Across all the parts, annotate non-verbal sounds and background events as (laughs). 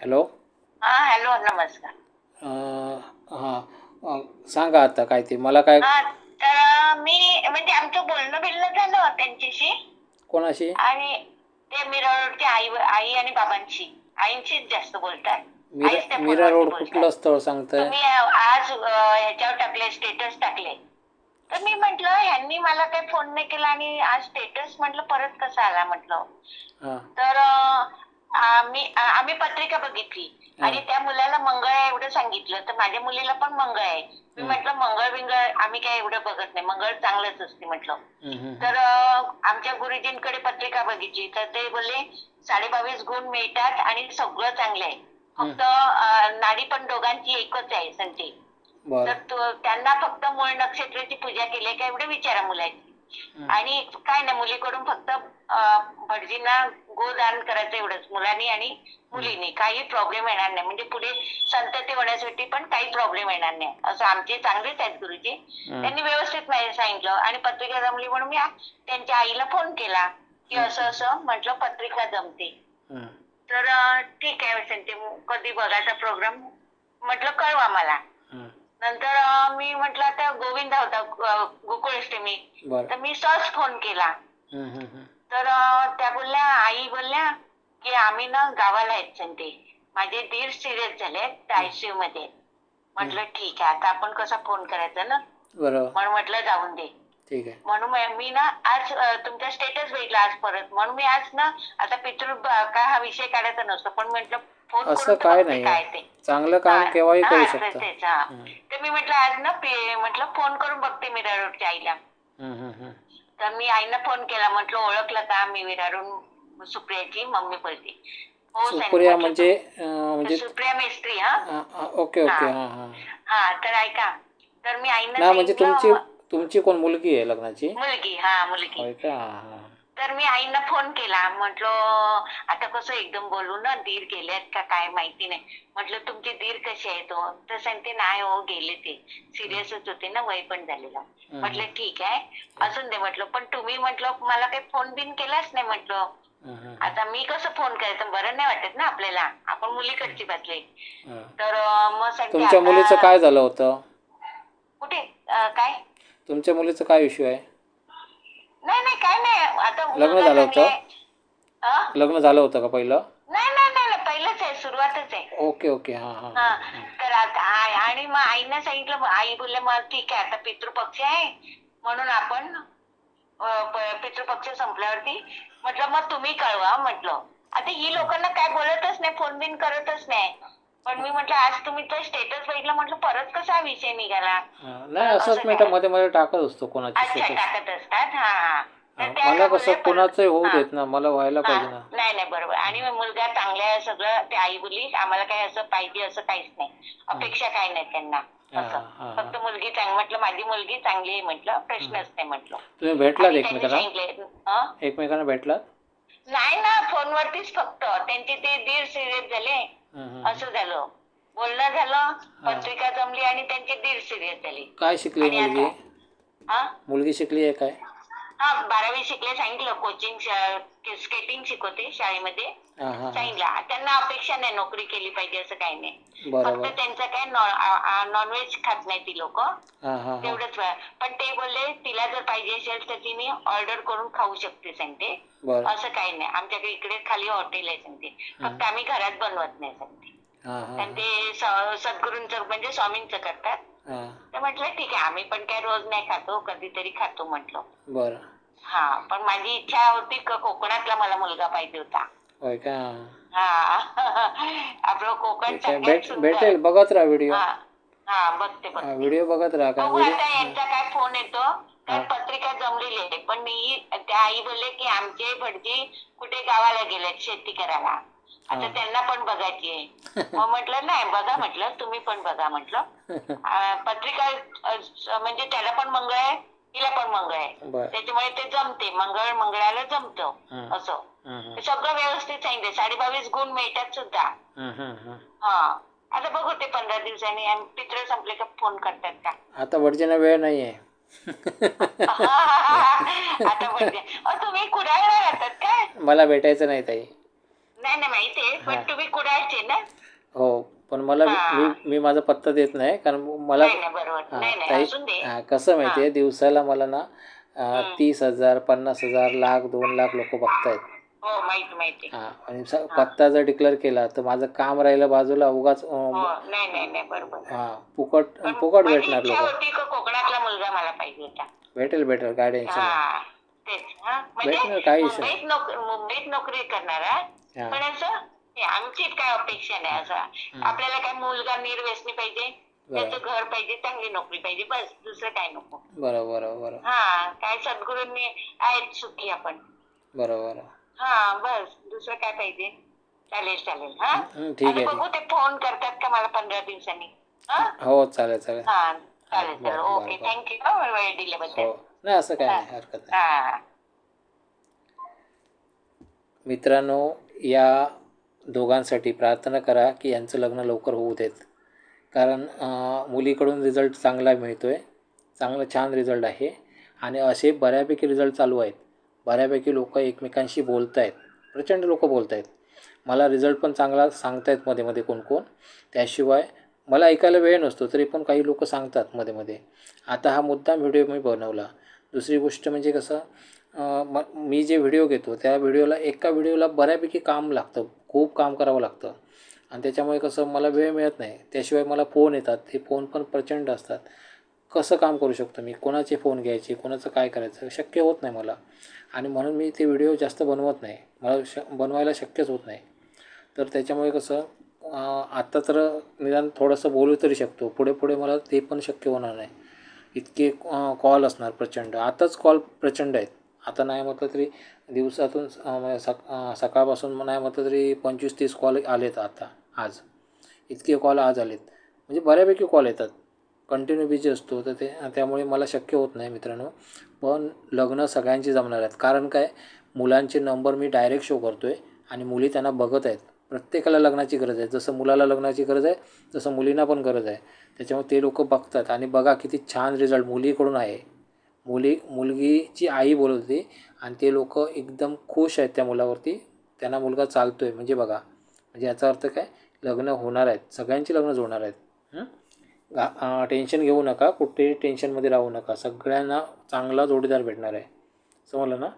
Hello? हा hello नमस्कार. हां सांगा आता काय ते. मला काय हा तर मी म्हणजे आमचं बोलणं बिलणं झालं त्यांच्याशी. कोणाशी? आणि ते मीरा रोडची आई आई आणि बाबांशी. आईंशीच जास्त बोलतात. मीरा आईच त्या मीरा फोनवरती रोड बोलतात. कुठलं स्थळ सांगताय? तुम्ही आज अं, ह्याच्यावर टाकले स्टेटस टाकले. तर मी म्हंटल ह्यांनी मला काही फोन नाही केला आणि आज स्टेटस म्हटलं परत कसा आला म्हटलं. हां. तर अं, आम्ही आम्ही पत्रिका बघितली. आणि त्या मुलाला मंगळ आहे एवढं सांगितलं. तर माझ्या मुलीला पण मंगळ आहे. मी. म्हटलं मंगळ बिंगळ आम्ही काय एवढं बघत नाही. मंगळ चांगलंच असते म्हटलं. तर आमच्या गुरुजींकडे पत्रिका बघितली. तर ते बोलले साडेबावीस गुण मिळतात आणि सगळं चांगलं आहे. फक्त नाडी पण दोघांची एकच आहे संते तर त्यांना फक्त मूळ नक्षत्राची पूजा केली का एवढं विचारा मुलाची. आणि काय नाही मुलीकडून फक्त भटजींना गोदान करायचं एवढंच मुलांनी आणि मुलींनी. काही प्रॉब्लेम येणार नाही. म्हणजे पुढे संतती होण्यासाठी पण काही प्रॉब्लेम येणार नाही. असं आमचे चांगलेच आहेत गुरुजी. त्यांनी व्यवस्थित नाही सांगितलं. आणि पत्रिका जमली म्हणून मी त्यांच्या आईला फोन केला. की असं असं म्हटलं पत्रिका जमते. तर ठीक आहे संते कधी बघायचा प्रोग्राम म्हटलं कळवा मला. नंतर मी म्हटलं आता गोविंद होता गोकुळाष्टमी. तर मी सहज फोन केला. तर त्या बोलल्या आई बोलल्या की आम्ही ना गावाला आहेत संते माझे दीर सिरियस झाले आयसीयू मध्ये. म्हटलं ठीक आहे आता आपण कसा फोन करायचा ना? म्हणून म्हटलं जाऊन दे. ठीक आहे. म्हणून मी- ना आज तुमचा स्टेटस बघितला आज परत. म्हणून मी आज ना आता पितृ काय हा विषय काढायचा नसतो पण म्हटलं असं काय नाही. ते. चांगलं काम हा, केव्हाही हा, करू शकता. हा. हं. तर मी म्हटलं आज ना म्हटलं फोन करून बघते मीरा रोडच्या आईला. हं, हं, हं. तर मी आईनं फोन केला म्हटलं ओळखलं का मी विरारून सुप्रियाची मम्मी बोलते हो. सुप्रिया म्हणजे म्हणजे सुप्रिया मेस्त्री हा. हां, हां, ओके ओके हा. हां हां. हा तर ऐका. तर मी आईनं म्हणजे तुमची सांगितलं तुमची कोण मुलगी आहे लग्नाची? मुलगी हा मुलगी. हां, हां. तर मी आईनं फोन केला. म्हटलं आता कसं एकदम बोलू ना दीर गेलेत का काय माहिती नाही. म्हटलं तुमचे दीर कसे आहेत हो तर सांगते नाही हो गेले ते. सिरियसच होते ना वय पण झालेलं. म्हटलं ठीक आहे. असून दे म्हटलं पण तुम्ही म्हटलं मला काही फोन बिन केलाच नाही म्हटलं. आता मी कसं फोन करायचं बरं नाही वाटत ना आपल्याला. आपण मुलीकडची बसले. तर मग सांगते तुमच्या आता- मुलीचं काय झालं होतं? कुठे? अं, काय? तुमच्या मुलीचं काय इश्यू आहे? नाही नाही काय नाही. आता लग्न झालं होतं? अं? लग्न झालं होतं का पहिलं? नाही नाही नाही नाही, पहिलंच आहे सुरुवातच आहे. Okay okay. हां हां हा. तर आता आई- आणि मग आईनं सांगितलं मग आई बोलले मग ठीक आहे आता पितृपक्ष आहे. म्हणून आपण अं, प- पितृपक्ष संपल्यावरती म्हटलं मग तुम्ही कळवा म्हटलं. आता ही लोकांना काय बोलतच नाही फोन बिन करतच नाही. पण मी म्हटलं आज तुम्ही तर स्टेटस बघितलं म्हटलं परत कसा हा विषय निघाला? नाही असंच मी काय? मध्ये मध्ये टाकत असतो कोणाची अच्छा टाकत असतात हा तर त्या मला काय कसं कोणाचंही होऊ. देत ना मला व्हायला पाहिजे ना. नाही नाही बरोबर. आणि मग मुलगा चांगला आहे सगळं ते आई बोलली आम्हाला काही असं पाहिजे असं काहीच नाही. अपेक्षा काही नाही त्यांना हा, असं. फक्त मुलगी चांगली म्हटलं माझी मुलगी चांगली आहे म्हटलं प्रश्नच नाही म्हटलं. तुम्ही भेटलात आणि त्यांनी एकमेकांना हं? एकमेकांना भेटलात? नाही ना फोनवरतीच फक्त. त्यांचे ते दीर सिरियस झाले. असं झालं. बोलणं झालं पत्रिका जमली आणि त्यांचे दीर सिरियस झाले. काय शिकली आणि मुलगी? आता- हा? मुलगी शिकली आहे काय? हा बारावी शिकले सांगितलं कोचिंग स्केटिंग शिकवते शाळेमध्ये. सांगितलं त्यांना अपेक्षा नाही नोकरी केली पाहिजे असं काही नाही. फक्त त्यांचं काय नॉनव्हेज खात नाही ती लोक. तेवढंच वेळ. पण ते बोलले तिला जर पाहिजे असेल तर तिने ऑर्डर करून खाऊ शकते सांगते. असं काही नाही. आमच्याकडे इकडे खाली हॉटेल आहे सांगते. फक्त आम्ही घरात बनवत नाही सांगते. आणि ते सद्गुरूंचं म्हणजे स्वामींचं करतात. तर म्हटलं ठीक आहे आम्ही पण काय रोज नाही खातो कधीतरी खातो म्हटलं. हा पण माझी इच्छा होती कोकणातला मला मुलगा पाहिजे होता. होय का हा. (laughs) आपलं कोकण भेट. भेटेल बघत राहा व्हिडिओ हा. हा बघते बघते. व्हिडिओ बघत राहा का? बघू व्हिडिओ आता यांचा काय फोन येतो. पत्रिका जमलेली आहे पण मी त्या आई बोलले की आमचे भटजी कुठे गावाला गेलेत शेती करायला. आता हा. त्यांना पण बघायची आहे. (laughs) मग म्हटलं नाही बघा म्हटलं तुम्ही पण बघा म्हटलं. (laughs) अं, पत्रिका अं, म्हणजे त्याला पण मंगळ आहे. तिला पण मंगळ आहे. त्याच्यामुळे ते जमते. मंगळ मंगळाला जमतं. असं. सगळं व्यवस्थित सांगितलं साडे बावीस गुण मिळतात सुद्धा. हं, आता बघू ते पंधरा दिवसांनी. पित्र संपले का फोन करतात का? आता भटजींना वेळ नाही आहे (laughs) आता अहो, तुम्ही कुडाळला राहतात काय? मला भेटायचं नाही ताई. नाही नाही माहिती आहे पण. तुम्ही कुडाळचे ना? हो. पण मला. मी मी माझा पत्ता देत नाही कारण मला नाही नाही बरोबर. हा, नाही नाही ताई असून दे. हा, कसं माहिती आहे दिवसाला मला ना अं. तीस हजार पन्नास हजार लाख दोन लाख लोक बघतायत. हो माहिती माहिती. हा आणि स- पत्ता जर डिक्लेअर केला तर माझं काम राहिलं बाजूला उगाच हो नाही नाही नाही बरोबर. हा फुकट पण फुकट माझी भेटणार इच्छा लोक. होती का कोकणातला मुलगा मला पाहिजे होता? भेटेल भेटेल काय टेन्शन नाही हा तेच हा. भेटणार, म्हणजे काही मुंबईत नोकरी मुंबईत नोकरी करणारा हा. पण असं हे आमची काय अपेक्षा नाही असं. आपल्याला काय मुलगा निर्व्यसनी पाहिजे त्याचं घर पाहिजे चांगली नोकरी पाहिजे बस दुसरं काय नको. बरोबर हा काय सद्गुरूंनी आहेत सुखी आपण. बरोबर हा बस दुसरं काय पाहिजे? चालेल चालेल हा? आणि बघू ते फोन करतात का मला पंधरा दिवसांनी हा? हो चालेल चालेल. हा चालेल चालेल ओके. थँक्यू वेळ दिल्याबद्दल. हो नाही असं काय नाही हरकत नाही. मित्रांनो या दोघांसाठी प्रार्थना करा की यांचं लग्न लवकर होऊ देत. कारण मुलीकडून रिझल्ट चांगला मिळतो आहे चांगला छान रिझल्ट आहे. आणि असे बऱ्यापैकी रिझल्ट चालू आहेत. बऱ्यापैकी लोक एकमेकांशी बोलत आहेत प्रचंड लोक बोलत आहेत मला रिझल्ट पण चांगला सांगतायत मध्ये मध्ये कोण कोण. त्याशिवाय मला ऐकायला वेळ नसतो तरी पण काही लोक सांगतात मध्ये मध्ये. आता हा मुद्दा व्हिडिओ मी बनवला. दुसरी गोष्ट म्हणजे कसं म मी जे व्हिडिओ घेतो त्या व्हिडिओला एका व्हिडिओला बऱ्यापैकी काम लागतं. खूप काम करावं लागतं. आणि त्याच्यामुळे कसं मला वेळ मिळत नाही. त्याशिवाय मला फोन येतात. ते फोन पण प्रचंड असतात. कसं काम करू शकतो मी? कोणाचे फोन घ्यायचे? कोणाचं काय करायचं? शक्य होत नाही मला. आणि म्हणून मी ते व्हिडिओ जास्त बनवत नाही. मला श बनवायला शक्यच होत नाही. तर त्याच्यामुळे कसं आत्ता तर निदान थोडंसं बोलू तरी शकतो. पुढे पुढे मला ते पण शक्य होणार नाही. इतके कॉल असणार प्रचंड. आताच कॉल प्रचंड आहेत. आता नाही म्हटलं तरी दिवसातून सका म्हणजे सक सकाळपासून नाही म्हटलं तरी पंचवीस तीस कॉल आलेत आता आज. इतके कॉल आज आलेत. म्हणजे बऱ्यापैकी कॉल येतात. कंटिन्यू बिझी असतो तर ते त्यामुळे मला शक्य होत नाही मित्रांनो. पण लग्न सगळ्यांची जमणार आहेत. कारण काय? मुलांचे नंबर मी डायरेक्ट शो करतो आहे आणि मुली त्यांना बघत आहेत. प्रत्येकाला लग्नाची गरज आहे. जसं मुलाला लग्नाची गरज आहे तसं मुलींना पण गरज आहे. त्याच्यामुळे ते लोक बघतात आणि बघा किती छान रिझल्ट मुलीकडून आहे. मुली मुलगीची आई बोलत होती आणि ते लोक एकदम खुश आहेत त्या मुलावरती. त्यांना मुलगा चालतो आहे म्हणजे बघा म्हणजे याचा अर्थ काय? लग्न होणार आहेत. सगळ्यांची लग्न जोडणार आहेत. गा- टेन्शन घेऊ नका. कुठेही टेन्शनमध्ये राहू नका. सगळ्यांना चांगला जोडीदार भेटणार आहे. समजलं ना?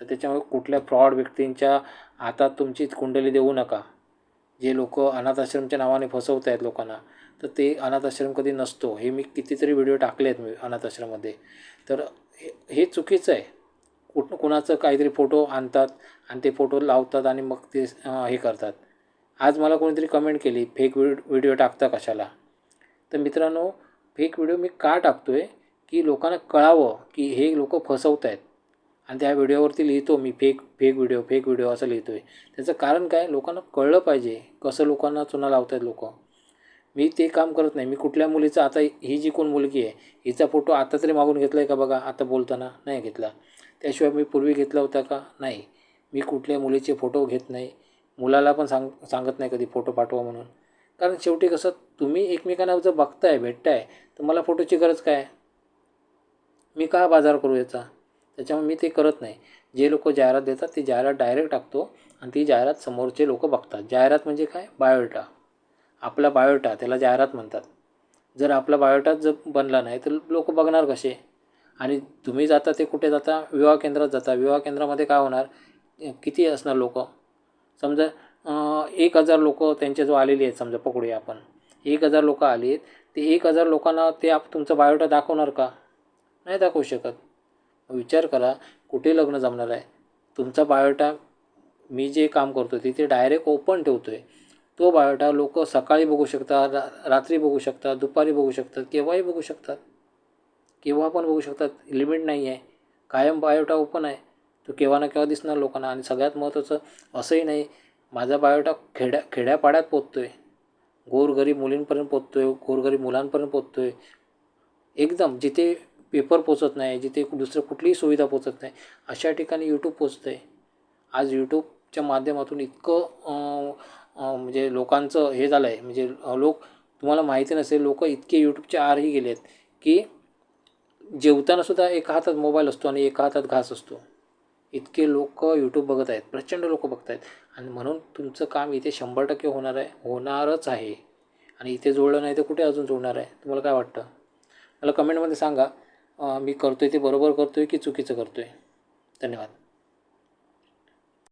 तर त्याच्यामुळे कुठल्या फ्रॉड व्यक्तींच्या हातात तुमची कुंडली देऊ नका. जे लोक अनाथ आश्रमच्या नावाने फसवत आहेत लोकांना तर ते अनाथ आश्रम कधी नसतो हे मी कितीतरी व्हिडिओ टाकले आहेत मी अनाथ आश्रममध्ये. तर हे हे चुकीचं आहे. कुठ कुणाचं काहीतरी फोटो आणतात आणि ते फोटो लावतात आणि मग ते हे करतात. आज मला कोणीतरी कमेंट केली फेक व्हिड व्हिडिओ टाकता कशाला? तर मित्रांनो फेक व्हिडिओ मी का टाकतो आहे की लोकांना कळावं की हे लोक फसवत आहेत. आणि त्या व्हिडिओवरती लिहितो मी fake fake video fake video असं लिहितो आहे त्याचं कारण काय? लोकांना कळलं पाहिजे कसं लोकांना चुना लावत आहेत लोक. मी ते काम करत नाही. मी कुठल्या मुलीचं आता ही जी कोण मुलगी आहे हिचा फोटो आता तरी मागून घेतला आहे का बघा? आता बोलताना नाही घेतला. त्याशिवाय मी पूर्वी घेतला होता का? नाही. मी कुठल्या मुलीचे फोटो घेत नाही. मुलाला पण सांग सांगत नाही कधी फोटो पाठवा म्हणून. कारण शेवटी कसं तुम्ही एकमेकांना जर बघताय भेटताय तर मला फोटोची गरज काय? मी का बाजार करू याचा? त्याच्यामुळे मी ते करत नाही. जे लोक जाहिरात देतात ती जाहिरात डायरेक्ट टाकतो आणि ती जाहिरात समोरचे लोक बघतात. जाहिरात म्हणजे काय? बायोटा आपला बायोटा त्याला जाहिरात म्हणतात. जर आपला बायोटाच जर बनला नाही तर लोक बघणार कसे? आणि तुम्ही जाता ते कुठे जाता? विवाह केंद्रात जाता. विवाह केंद्रामध्ये काय होणार? किती असणार लोक? समजा एक हजार लोक त्यांच्या जो आलेली आहेत समजा पकडूया आपण. एक हजार लोक आली आहेत. ते एक हजार लोकांना ते आप तुमचा बायोटा दाखवणार का? नाही दाखवू शकत. विचार करा कुठे लग्न जमणार आहे? तुमचा बायोटा मी जे काम करतो तिथे डायरेक्ट ओपन ठेवतो आहे तो बायोटा लोक सकाळी बघू शकतात रा रात्री बघू शकतात दुपारी बघू शकतात केव्हाही बघू शकतात. केव्हा पण बघू शकतात लिमिट नाही आहे. कायम बायोटा ओपन आहे. तो केव्हा ना केव्हा दिसणार लोकांना आणि सगळ्यात महत्त्वाचं असंही नाही माझा बायोटा खेड्या खेड्यापाड्यात पोचतो आहे गोरगरीब मुलींपर्यंत पोचतो आहे गोरगरीब मुलांपर्यंत पोचतो आहे एकदम जिथे पेपर पोचत नाही जिथे दुसरं कुठलीही सुविधा पोचत नाही अशा ठिकाणी यूट्यूब पोचतं आहे आज यूट्यूबच्या माध्यमातून इतकं म्हणजे लोकांचं हे झालं आहे म्हणजे लोक तुम्हाला माहिती नसेल लोक इतके यूट्यूबच्या आरही गेले आहेत की जेवतानासुद्धा एका हातात मोबाईल असतो आणि एका हातात घास असतो. इतके लोक यूट्यूब बघत आहेत प्रचंड लोक बघत आहेत आणि म्हणून तुमचं काम इथे शंभर टक्के होणार आहे होणारच आहे. आणि इथे जोडलं नाही तर कुठे अजून जोडणार आहे? तुम्हाला काय वाटतं? मला कमेंटमध्ये सांगा. मी करतो आहे ते बरोबर करतो आहे की चुकीचं करतो आहे धन्यवाद.